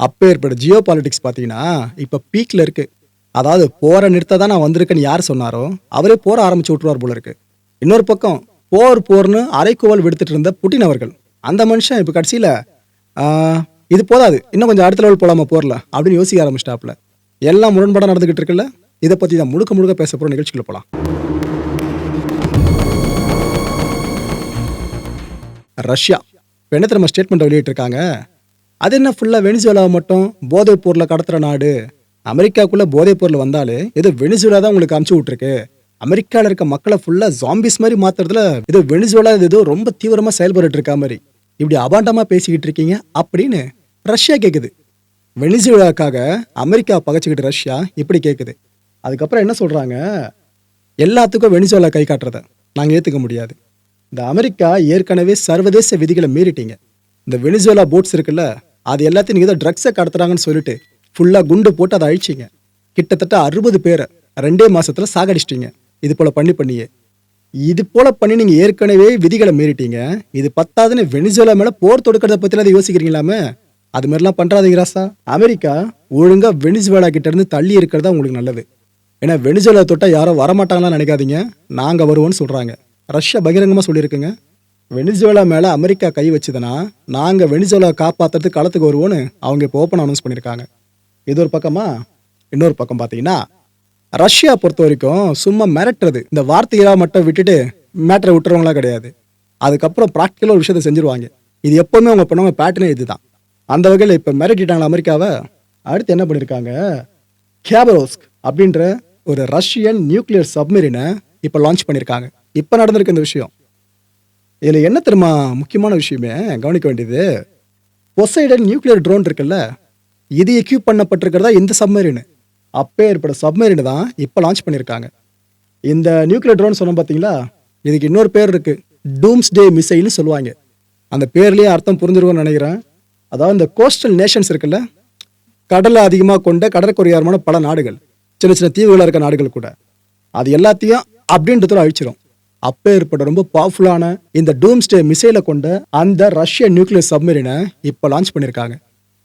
அப்போ ஏற்பட்ட ஜியோ பாலிடிக்ஸ் பார்த்தீங்கன்னா இப்போ பீக்கில் இருக்குது அதாவது போரை நிறுத்த தான் நான் வந்திருக்கேன்னு யார் சொன்னாரோ அவரே போற ஆரம்பிச்சு விட்டுருவார் போல இருக்கு. இன்னொரு பக்கம் போர் போர்னு அரைக்கோவல் விடுத்துட்டு இருந்த புட்டின் அவர்கள். அந்த மனுஷன் இப்போ கடைசியில் இது போதாது இன்னும் கொஞ்சம் அடுத்த லெவல் போகலாமா போரில் அப்படின்னு யோசிக்க ஆரம்பிச்சிட்டாப்ல எல்லாம் முரண்பாடாக நடந்துகிட்டு இருக்குல்ல இதை பற்றி தான் முழுக்க முழுக்க பேச போகிற நிகழ்ச்சிக்குள்ள போகலாம் ரஷ்யா இப்போ என்ன நம்ம ஸ்டேட்மெண்ட் வெளியிட்டிருக்காங்க? அது என்ன ஃபுல்லாக வெனிசுவேலாவை மட்டும் போதைப் பொருளை கடத்துகிற நாடு? அமெரிக்காக்குள்ளே போதைப் பொருள் வந்தாலே இது வெனிசுவேலா தான் உங்களுக்கு அமுச்சு விட்ருக்கு அமெரிக்காவில் இருக்க மக்களை ஃபுல்லாக ஜாம்பிஸ் மாதிரி மாத்துறதுல இது வெனிசுவேலா இது ஏதோ ரொம்ப தீவிரமாக செயல்பட்டு இருக்க மாதிரி. இப்படி அபாண்டமாக பேசிக்கிட்டு இருக்கீங்க அப்படின்னு ரஷ்யா கேட்குது வெனிசுவேலாக்காக அமெரிக்கா பகைச்சிக்கிட்டு ரஷ்யா இப்படி கேட்குது அதுக்கப்புறம் என்ன சொல்கிறாங்க எல்லாத்துக்கும் வெனிசுவேலா கை காட்டுறத. நாங்கள் ஏற்றுக்க முடியாது. இந்த அமெரிக்கா ஏற்கனவே சர்வதேச விதிகளை மீறிட்டீங்க. இந்த வெனிசுவேலா போட்ஸ் இருக்குல்ல அது எல்லாத்தையும் நீங்கள் ஏதோ ட்ரக்ஸை கடத்துறாங்கன்னு சொல்லிட்டு ஃபுல்லாக குண்டு போட்டு அதை அழிச்சிங்க. கிட்டத்தட்ட அறுபது பேரை ரெண்டே மாதத்தில் சாகடிச்சிட்டிங்க. இது போல் பண்ணி பண்ணியே. இது போல் பண்ணி நீங்கள் ஏற்கனவே விதிகளை மீறிட்டீங்க. இது பத்தாதுன்னு வெனிசுவேலா மேலே போர் தொடுக்கிறத பத்தி அதை யோசிக்கிறீங்களாமே? அது மாதிரிலாம் பண்ணுறாதீங்க ராசா. அமெரிக்கா ஒழுங்காக வெனிசுவேலா கிட்டேருந்து தள்ளி இருக்கிறதா உங்களுக்கு நல்லது. ஏன்னா வெனிசுவேலா தொட்டால் யாரும் வரமாட்டாங்களான்னு நினைக்காதீங்க. நாங்கள் வருவோம்னு சொல்கிறாங்க ரஷ்யா பகிரங்கமாக சொல்லியிருக்குங்க. வெனிசுவேலா மேலே அமெரிக்கா கை வச்சுதுன்னா நாங்கள் வெனிசுவேலாவை காப்பாற்றுறதுக்கு களத்துக்கு வருவோன்னு அவங்க இப்போ ஓப்பன் அனௌன்ஸ் பண்ணியிருக்காங்க இது ஒரு பக்கமா? இன்னொரு பக்கம் பார்த்தீங்கன்னா ரஷ்யா பொறுத்த வரைக்கும் சும்மா மிரட்டுறது இந்த வார்த்தைகளாக மட்டும் விட்டுட்டு மேட்டரை விட்டுறவங்களா கிடையாது. அதுக்கப்புறம் ப்ராக்டிக்கலாக ஒரு விஷயத்தை செஞ்சுருவாங்க. இது எப்போவுமே அவங்க பண்ணவங்க பேட்டர்னே இதுதான். அந்த வகையில் இப்போ மிரட்டிட்டாங்களா அமெரிக்காவை? அடுத்து என்ன பண்ணியிருக்காங்க கேபரோஸ்க் அப்படின்ற ஒரு ரஷ்யன் நியூக்ளியர் சப்மெரினை இப்போ லான்ச் பண்ணியிருக்காங்க இப்போ நடந்திருக்கு இந்த விஷயம். இதில் என்ன தெரியுமா முக்கியமான விஷயமே? கவனிக்க வேண்டியது. பொசைடன் நியூக்ளியர் ட்ரோன் இருக்குல்ல இது எக்யூப் பண்ணப்பட்டிருக்கிறதா இந்த சப்மரீனு அப்பே ஏற்பட்ட சப்மரீனு தான் இப்போ லான்ச் பண்ணியிருக்காங்க இந்த நியூக்ளியர் ட்ரோன் சொன்னோம் பார்த்தீங்களா இதுக்கு இன்னொரு பேர் இருக்குது டூம்ஸ் டே மிசைல்னு சொல்லுவாங்க. அந்த பேர்லேயே அர்த்தம் புரிஞ்சிருக்கும்னு நினைக்கிறேன். அதாவது இந்த கோஸ்டல் நேஷன்ஸ் இருக்குல்ல கடலை அதிகமாக கொண்ட கடற்கரையாரமான பல நாடுகள் சின்ன சின்ன தீவுகளாக இருக்க நாடுகள் கூட அது எல்லாத்தையும் அப்படின்றதுல அழிச்சிரும். அப்போ ஏற்பட்ட ரொம்ப பவர்ஃபுல்லான இந்த டூம்ஸ்டே மிசைலை கொண்ட அந்த ரஷ்ய நியூக்ளியர் சப்மரீனை இப்போ லான்ச் பண்ணியிருக்காங்க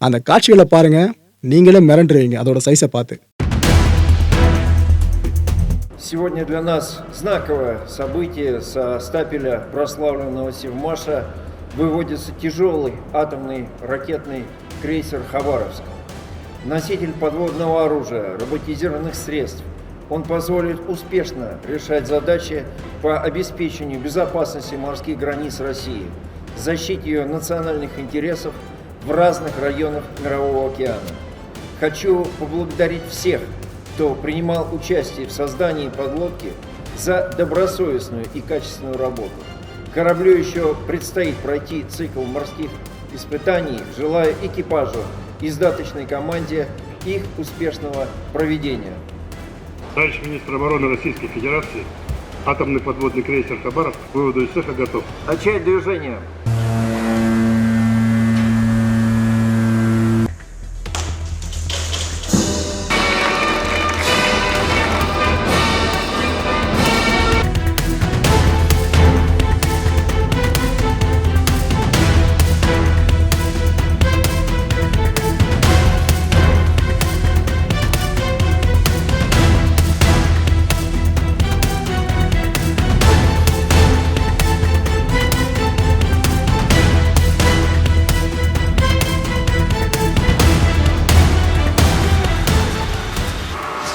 அந்த காட்சிகளை பாருங்க நீங்களே மிரண்டுருவீங்க அதோட சைஸை பார்த்து Сегодня для нас знаковое событие со стапеля прославленного Севмаша выводится тяжелый атомный ракетный крейсер «Хабаровск». Носитель подводного оружия, роботизированных средств. Он позволит успешно решать задачи по обеспечению безопасности морских границ России, защите ее национальных интересов в разных районах Мирового океана. Хочу поблагодарить всех, кто принимал участие в создании подлодки за добросовестную и качественную работу. Кораблю еще предстоит пройти цикл морских испытаний. Желаю экипажу и сдаточной команде их успешного проведения. Товарищ министр обороны Российской Федерации, атомный подводный крейсер «Хабаров» к выводу из цеха готов. Начать движение.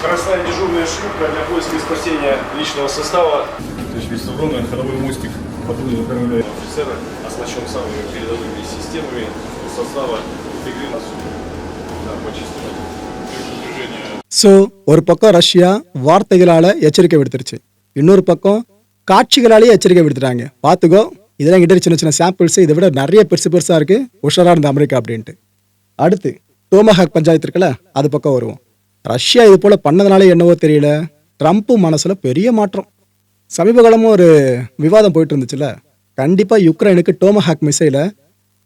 Скоростная дежурная шлюпка для поиска и спасения личного состава. То есть реставрированный ходовой мостик патрульного корабля офицера оснащен самыми передовыми системами состава интегрирован да, почистить. Движение ஸோ ஒரு பக்கம் ரஷ்யா வார்த்தைகளால எச்சரிக்கை விடுத்துருச்சு இன்னொரு பக்கம் காட்சிகளாலேயே எச்சரிக்கை விடுத்துட்டாங்க பார்த்துக்கோ இதெல்லாம் கிட்ட சின்ன சின்ன சாம்பிள்ஸ் இதை விட நிறைய பெருசு பெருசாக இருக்கு உஷாரா இருந்த அமெரிக்கா அப்படின்ட்டு அடுத்து டோமஹாக் பஞ்சாயத்து இருக்குல்ல அது பக்கம் வருவோம் ரஷ்யா இது போல் பண்ணதுனால என்னவோ தெரியல. ட்ரம்ப்பு மனசில் பெரிய மாற்றம். சமீப காலமும் ஒரு விவாதம் போயிட்டு இருந்துச்சுல கண்டிப்பாக யுக்ரைனுக்கு டோமஹாக் மிசைலை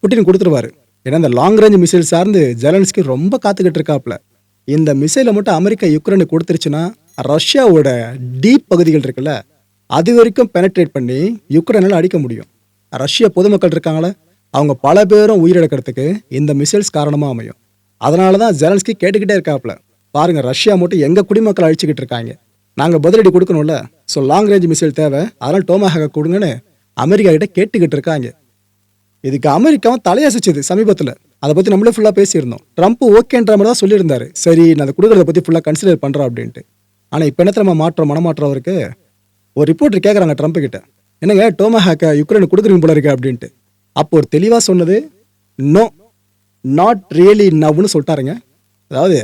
புட்டின் கொடுத்துருவாரு. ஏன்னா இந்த லாங் ரேஞ்ச் மிசைல் சார்ந்து ஜெலன்ஸ்கி ரொம்ப காத்துக்கிட்டு இருக்காப்ல இந்த மிசைலை மட்டும் அமெரிக்கா யுக்ரைனுக்கு கொடுத்துருச்சுன்னா ரஷ்யாவோட டீப் பகுதிகள் இருக்குல்ல அது வரைக்கும் பெனட்ரேட் பண்ணி யுக்ரைனால் அடிக்க முடியும். ரஷ்ய பொதுமக்கள் இருக்காங்களே அவங்க பல பேரும் உயிரிழக்கிறதுக்கு இந்த மிசைல்ஸ் காரணமாக அமையும். அதனால தான் ஜெலன்ஸ்கி கேட்டுக்கிட்டே இருக்காப்ல பாருங்க ரஷ்யா மட்டும் எங்க குடிமக்களை அழிச்சுக்கிட்டு இருக்காங்க. நாங்கள் பதிலடி கொடுக்கணும்ல? ஸோ லாங் ரேஞ்ச் மிசைல் தேவை. அதனால் டோமாஹாக கொடுங்கன்னு அமெரிக்கா கிட்ட கேட்டுக்கிட்டு இருக்காங்க. இதுக்கு அமெரிக்காவும் தலையசிச்சது சமீபத்தில். அதை பற்றி நம்மளே ஃபுல்லாக பேசியிருந்தோம். ட்ரம்ப் ஓகேன்ற மாதிரி தான் சொல்லியிருந்தாரு. சரி நான் அதை கொடுக்குறத பற்றி ஃபுல்லாக கன்சிடர் பண்ணுறோம் அப்படின்ட்டு. ஆனால் இப்போ என்ன நம்ம மாற்றம் மனமாற்றம் அவருக்கு ஒரு ரிப்போர்ட்டர் கேட்குறாங்க ட்ரம்ப் கிட்ட. என்னங்க டோமஹாக்க யுக்ரைனுக்கு கொடுக்குறீங்க போல இருக்கு அப்படின்ட்டு. அப்போ ஒரு தெளிவாக சொன்னது நோ நாட் ரியலி நவ்னு சொல்லிட்டாருங்க. அதாவது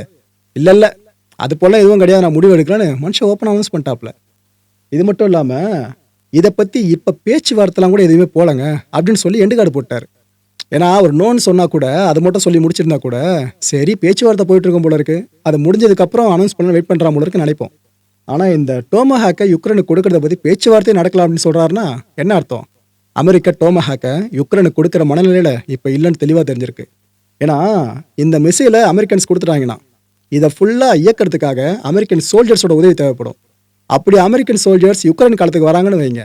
இல்லை இல்லை. அது போல் எதுவும் கிடையாது. நான் முடிவு எடுக்கலான்னு மனுஷன் ஓப்பன் அனௌன்ஸ் பண்ணிட்டாப்ல. இது மட்டும் இல்லாமல் இதை பற்றி இப்போ பேச்சுவார்த்தைலாம் கூட எதுவுமே போலங்க. அப்படின்னு சொல்லி எண்டு கார்டு போட்டார். ஏன்னா ஒரு நோன்னு சொன்னால் கூட அது மட்டும் சொல்லி முடிச்சிருந்தா கூட சரி பேச்சுவார்த்தை போயிட்டு இருக்கும் போல இருக்கு. அது முடிஞ்சதுக்கப்புறம் அனௌன்ஸ் பண்ண வெயிட் பண்ணுறா போல இருக்கு நினைப்போம். ஆனால் இந்த டோமஹாக்கை யுக்ரைனுக்கு கொடுக்கறத பற்றி பேச்சுவார்த்தை நடக்கலாம் அப்படின்னு சொல்கிறாருன்னா என்ன அர்த்தம்? அமெரிக்கா டோமஹாக்கை யுக்ரைனுக்கு கொடுக்குற மனநிலையில் இப்போ இல்லைன்னு தெளிவாக தெரிஞ்சிருக்கு. ஏன்னா இந்த மிசைலை அமெரிக்கன்ஸ் கொடுத்துட்டாங்கன்னா இதை ஃபுல்லாக இயக்கிறதுக்காக அமெரிக்கன் சோல்ஜர்ஸோட உதவி தேவைப்படும். அப்படி அமெரிக்கன் சோல்ஜர்ஸ் யுக்ரைன் காலத்துக்கு வராங்கன்னு வைங்க.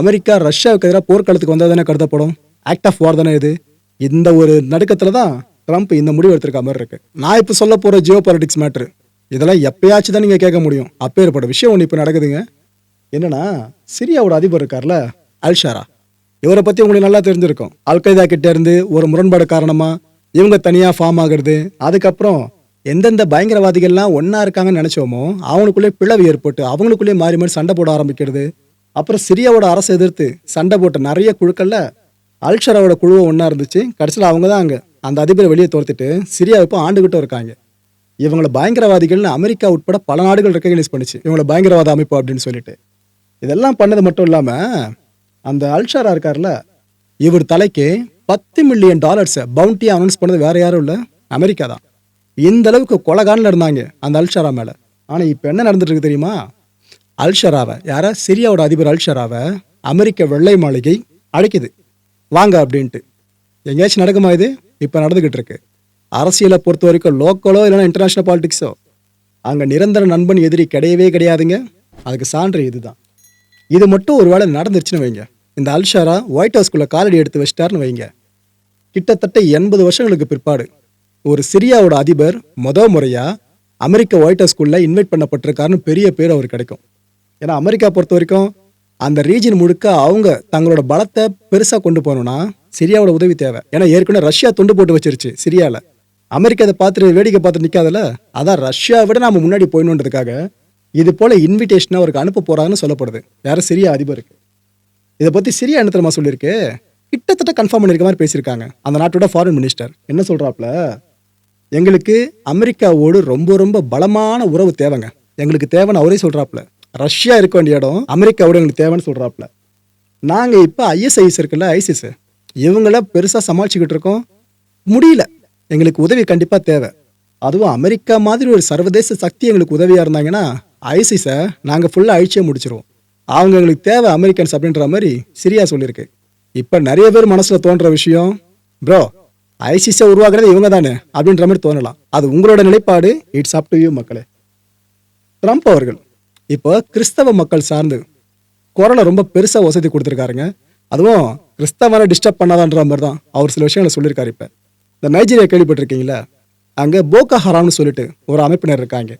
அமெரிக்கா ரஷ்யாவுக்கு எதிராக போர்க்களத்துக்கு வந்தால் தானே கருதப்படும். ஆக்ட் ஆஃப் வார் தானே இது. இந்த ஒரு நடுக்கத்தில் தான் ட்ரம்ப் இந்த முடிவு எடுத்திருக்க மாதிரி இருக்கு. நான் இப்போ சொல்ல போகிற ஜியோ பாலிட்டிக்ஸ் மேட்ரு இதெல்லாம் எப்பயாச்சும் தான் நீங்கள் கேட்க முடியும். அப்பேற்பட்ட விஷயம் ஒன்று இப்போ நடக்குதுங்க. என்னன்னா சிரியாவோட அதிபர் இருக்கார்ல அல்ஷாரா இவரை பற்றி உங்களுக்கு நல்லா தெரிஞ்சிருக்கும். அல்கைதா கிட்டேருந்து ஒரு முரண்பாடு காரணமாக இவங்க தனியாக ஃபார்ம் ஆகுறது. அதுக்கப்புறம் எந்தெந்த பயங்கரவாதிகள்லாம் ஒன்றா இருக்காங்கன்னு நினச்சோமோ அவங்களுக்குள்ளே பிளவு ஏற்பட்டு அவங்களுக்குள்ளே மாறி மாறி சண்டை போட ஆரம்பிக்கிறது. அப்புறம் சிரியாவோட அரசை எதிர்த்து சண்டை போட்ட நிறைய குழுக்களில் அல்ஷராவோட குழுவை ஒன்றா இருந்துச்சு. கடைசியில் அவங்க தான் அங்கே அந்த அதிபரை வெளியே தோர்த்துட்டு சிரியாவை இப்போ ஆண்டுகிட்டும் இருக்காங்க. இவங்கள பயங்கரவாதிகள்னு அமெரிக்கா உட்பட பல நாடுகள் ரெக்கக்னைஸ் பண்ணுச்சு. இவங்களை பயங்கரவாத அமைப்பு அப்படின்னு சொல்லிட்டு. இதெல்லாம் பண்ணது மட்டும் இல்லாமல் அந்த அல்ஷாரா இருக்கார்ல இவர் தலைக்கு பத்து மில்லியன் டாலர்ஸை பவுண்டியாக அனௌன்ஸ் பண்ணது வேற யாரும் இல்லை அமெரிக்கா தான். இந்த அளவுக்கு கொலகானில் இருந்தாங்க அந்த அல்ஷரா மேலே. ஆனால் இப்போ என்ன நடந்துட்டு இருக்கு தெரியுமா? அல்ஷராவை யாரா? சிரியாவோட அதிபர் அல்ஷராவை அமெரிக்க வெள்ளை மாளிகை அழைக்குது வாங்க அப்படின்ட்டு. எங்கேயாச்சும் நடக்குமா இது? இப்போ நடந்துக்கிட்டு இருக்கு அரசியலை பொறுத்த வரைக்கும் லோக்கலோ இல்லைன்னா இன்டர்நேஷ்னல் பாலிடிக்ஸோ அங்கே நிரந்தர நண்பன் எதிரி கிடையவே கிடையாதுங்க. அதுக்கு சான்று இதுதான். இது மட்டும் ஒரு வேளை நடந்துருச்சுன்னு வைங்க. இந்த அல்ஷாரா ஒயிட் ஹவுஸ்குள்ளே காலடி எடுத்து வச்சிட்டாருன்னு வைங்க. கிட்டத்தட்ட எண்பது வருஷங்களுக்கு பிற்பாடு ஒரு சிரியாவோட அதிபர் முத முறையாக அமெரிக்க ஒயிட் ஹவுஸ்குள்ள இன்வைட் பண்ணப்பட்டிருக்காருன்னு பெரிய பேர் அவர் கிடைக்கும். ஏன்னா அமெரிக்கா பொறுத்த வரைக்கும் அந்த ரீஜன் முழுக்க அவங்க தங்களோட பலத்தை பெருசாக கொண்டு போகணும்னா சிரியாவோட உதவி தேவை. ஏன்னா ஏற்கனவே ரஷ்யா துண்டு போட்டு வச்சிருச்சு சிரியாவில் அமெரிக்கா அதை பார்த்துட்டு வேடிக்கை பார்த்துட்டு நிற்காதல அதான் ரஷ்யா விட நாம் முன்னாடி போயணுன்றதுக்காக இது போல இன்விடேஷனை அவருக்கு அனுப்ப போகிறாங்கன்னு சொல்லப்படுது. யாரும் சிரியா அதிபருக்கு இதை பற்றி சிரியா என்ன தெரியுமா சொல்லியிருக்கு? கிட்டத்தட்ட கன்ஃபார்ம் பண்ணியிருக்க மாதிரி பேசியிருக்காங்க. அந்த நாட்டோட ஃபாரின் மினிஸ்டர் என்ன சொல்கிறாப்ல எங்களுக்கு அமெரிக்காவோடு ரொம்ப ரொம்ப பலமான உறவு தேவைங்க. எங்களுக்கு தேவைன்னு அவரே சொல்கிறாப்புல ரஷ்யா இருக்க வேண்டிய இடம் அமெரிக்காவோட எங்களுக்கு தேவைன்னு சொல்கிறாப்புல நாங்கள் இப்போ ஐஎஸ்ஐஎஸ் இருக்குல்ல ஐசிஸ் இவங்கள பெருசாக சமாளிச்சுக்கிட்டு இருக்கோம். முடியல. எங்களுக்கு உதவி கண்டிப்பாக தேவை. அதுவும் அமெரிக்கா மாதிரி ஒரு சர்வதேச சக்தி எங்களுக்கு உதவியாக இருந்தாங்கன்னா ஐசிஸை நாங்கள் ஃபுல்லாக அழிச்சே முடிச்சிருவோம். அவங்க எங்களுக்கு தேவை அமெரிக்கன்ஸ் அப்படின்ற மாதிரி சிரியா சொல்லியிருக்கு. இப்போ நிறைய பேர் மனசில் தோன்ற விஷயம். ப்ரோ ஐசிஸை உருவாக்குறது இவங்க தானே அப்படின்ற மாதிரி தோணலாம். அது உங்களோட நிலைப்பாடு. இட்ஸ் அப் டு யூ மக்களே. ட்ரம்ப் அவர்கள் இப்போ கிறிஸ்தவ மக்கள் சார்ந்து குரலை ரொம்ப பெருசாக வசதி கொடுத்துருக்காருங்க. அதுவும் கிறிஸ்தவனை டிஸ்டர்ப் பண்ணாதான்ற மாதிரி தான் அவர் சில விஷயங்களை சொல்லியிருக்காரு இப்போ. இந்த நைஜீரியா கேள்விப்பட்டிருக்கீங்களா அங்கே போகா ஹராம்னு சொல்லிட்டு ஒரு அமைப்பினர் இருக்காங்க.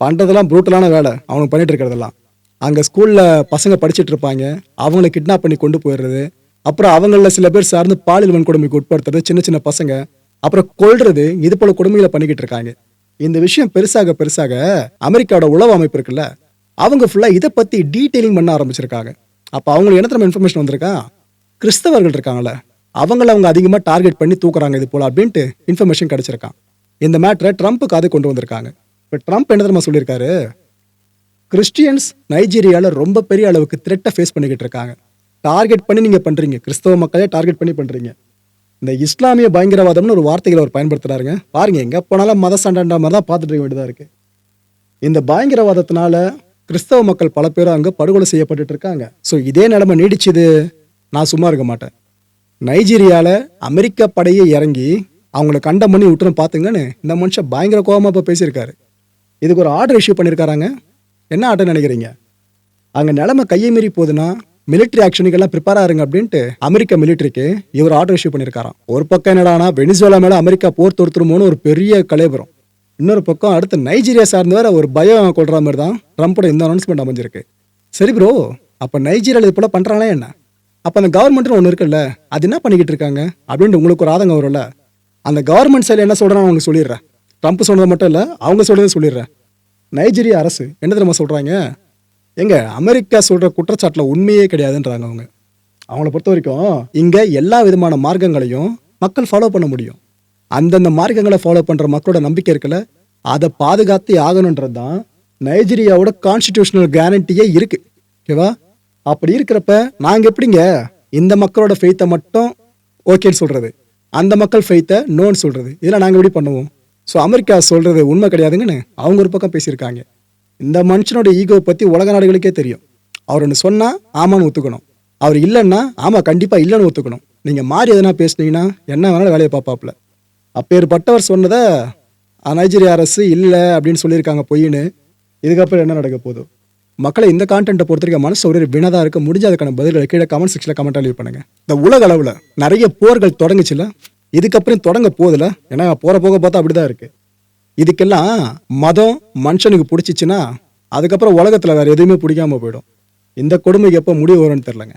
பண்ணுறதெல்லாம் ப்ரூட்டலான வேலை. அவனுக்கு பண்ணிட்டு இருக்கிறதெல்லாம். அங்கே ஸ்கூலில் பசங்க படிச்சிட்டு இருப்பாங்க. அவங்கள கிட்னாப் பண்ணி கொண்டு போயிடுறது. அப்புறம் அவங்களில் சில பேர் சார்ந்து பாலியல் வன்கொடுமைக்கு உட்படுத்துறது சின்ன சின்ன பசங்க. அப்புறம் கொள்றது இது போல கொடுமைகளை பண்ணிக்கிட்டு இருக்காங்க. இந்த விஷயம் பெருசாக பெருசாக அமெரிக்காவோட உளவு அமைப்பு இருக்குல்ல அவங்க ஃபுல்லாக இதை பற்றி டீட்டெயிலிங் பண்ண ஆரம்பிச்சிருக்காங்க. அப்போ அவங்களுக்கு என்ன தரமா இன்ஃபர்மேஷன் வந்திருக்கா? கிறிஸ்தவர்கள் இருக்காங்கள அவங்கள அவங்க அதிகமாக டார்கெட் பண்ணி தூக்குறாங்க இது போல் அப்படின்ட்டு இன்ஃபர்மேஷன் கிடச்சிருக்கான். இந்த மேட்டரை ட்ரம்ப்புக்கு அதை கொண்டு வந்திருக்காங்க. இப்போ ட்ரம்ப் என்ன தெரியுமா சொல்லியிருக்காரு? கிறிஸ்டியன்ஸ் நைஜீரியாவில் ரொம்ப பெரிய அளவுக்கு த்ரெட்டை ஃபேஸ் பண்ணிக்கிட்டு இருக்காங்க. டார்கெட் பண்ணி நீங்கள் பண்ணுறீங்க கிறிஸ்தவ மக்களே டார்கெட் பண்ணி பண்ணுறீங்க இந்த இஸ்லாமிய பயங்கரவாதம்னு ஒரு வார்த்தைகளை அவர் பயன்படுத்துகிறாருங்க பாருங்கள் எங்கே போனாலும் மத சண்டைன்ற மாதிரி தான் பார்த்துட்டு இருக்க. இருக்குது இந்த பயங்கரவாதத்தினால கிறிஸ்தவ மக்கள் பல பேரும் அங்கே படுகொலை செய்யப்பட்டுட்டு இருக்காங்க. ஸோ இதே நிலைமை நீடிச்சது. நான் சும்மா இருக்க மாட்டேன். நைஜீரியாவில் அமெரிக்க படையை இறங்கி அவங்கள கண்டம் பண்ணி விட்டுரும் பார்த்துங்கன்னு இந்த மனுஷன் பயங்கர கோபமாக இப்போ பேசியிருக்காரு. இதுக்கு ஒரு ஆர்டர் இஷ்யூ பண்ணியிருக்காராங்க. என்ன ஆர்டர் நினைக்கிறீங்க? அங்கே நிலமை கையை மீறி போகுதுன்னா மிலிட்ரி ஆக்ஷனுக்கெல்லாம் ப்ரிப்பேர் ஆகுங்க அப்படின்ட்டு அமெரிக்க மிலிட்ரிக்கு இவர் ஆர்டர் இஷ்யூ பண்ணியிருக்காராம் ஒரு பக்கம் என்னடானா வெனிசுவலா மேலே அமெரிக்கா போர் தொடுத்துருமோன்னு ஒரு பெரிய கலைபுரம். இன்னொரு பக்கம் அடுத்து நைஜீரியா சார்ந்தவர் ஒரு பயம் கொள்ற மாதிரி தான் ட்ரம்ப்போட இந்த அனௌன்ஸ்மெண்ட் அமைஞ்சிருக்கு. சரி ப்ரோ அப்போ நைஜீரியாவில் இது போல பண்ணுறாங்களே என்ன? அப்போ அந்த கவர்மெண்ட்னு ஒன்று இருக்குல்ல அது என்ன பண்ணிக்கிட்டு இருக்காங்க? அப்படின்ட்டு உங்களுக்கு ஒரு ஆதங்கம் வரும்ல. அந்த கவர்மெண்ட் சைடில் என்ன சொல்கிறாங்க அவங்க சொல்லிடுறேன். ட்ரம்ப் சொன்னது மட்டும் இல்லை அவங்க சொல்கிறத சொல்லிடுறேன். நைஜீரியா அரசு என்ன தெரியுமா சொல்கிறாங்க எங்க அமெரிக்கா சொல்கிற குற்றச்சாட்டில் உண்மையே கிடையாதுன்றாங்க அவங்க. அவங்கள பொறுத்த வரைக்கும் இங்கே எல்லா விதமான மார்க்கங்களையும் மக்கள் ஃபாலோ பண்ண முடியும். அந்தந்த மார்க்கங்களை ஃபாலோ பண்ணுற மக்களோட நம்பிக்கை இருக்குல்ல? அதை பாதுகாத்து ஆகணுன்றது தான் நைஜீரியாவோட கான்ஸ்டிடியூஷனல் கேரண்டியே இருக்கு. ஓகேவா? அப்படி இருக்கிறப்ப நாங்கள் எப்படிங்க? இந்த மக்களோட ஃபெய்த்தை மட்டும் ஓகேன்னு சொல்கிறது அந்த மக்கள் ஃபெய்த்தை நோன்னு சொல்கிறது இதெல்லாம் நாங்கள் எப்படி பண்ணுவோம்? ஸோ அமெரிக்கா சொல்கிறது உண்மை கிடையாதுங்கன்னு அவங்க ஒரு பக்கம் பேசியிருக்காங்க. இந்த மனுஷனோட ஈகோ பற்றி உலக நாடுகளுக்கே தெரியும். அவர் ஒன்று சொன்னால் ஆமான்னு ஒத்துக்கணும். அவர் இல்லைன்னா ஆமாம் கண்டிப்பாக இல்லைன்னு ஒத்துக்கணும். நீங்கள் மாறி எதனா பேசுனீங்கன்னா என்ன வேணாலும் வேலையை பார்ப்பாப்புல. அப்பேற்பட்டவர் சொன்னதை நைஜீரிய நைஜீரியா அரசு இல்லை அப்படின்னு சொல்லியிருக்காங்க பொய்ன்னு. இதுக்கப்புறம் என்ன நடக்க போதும் மக்களை இந்த கான்டென்ட்டை பொறுத்த வரைக்கும் மனசு ஒரு வினதாக இருக்க. முடிஞ்ச அதுக்கான பதில்களை கீழே கமெண்ட் செக்ஷனில் கமெண்ட் லீவ் பண்ணுங்கள் இந்த உலக அளவில் நிறைய போர்கள் தொடங்குச்சுல இதுக்கப்புறம் தொடங்க போதில்ல ஏன்னா போகிற போக பார்த்தா அப்படி தான் இருக்குது இதுக்கெல்லாம் மதம் மனுஷனுக்கு பிடிச்சிச்சுன்னா அதுக்கப்புறம் உலகத்தில் வேறு எதுவுமே பிடிக்காம போயிடும். இந்த கொடுமைக்கு எப்போ முடிவு வரும்னு தெரிலங்க.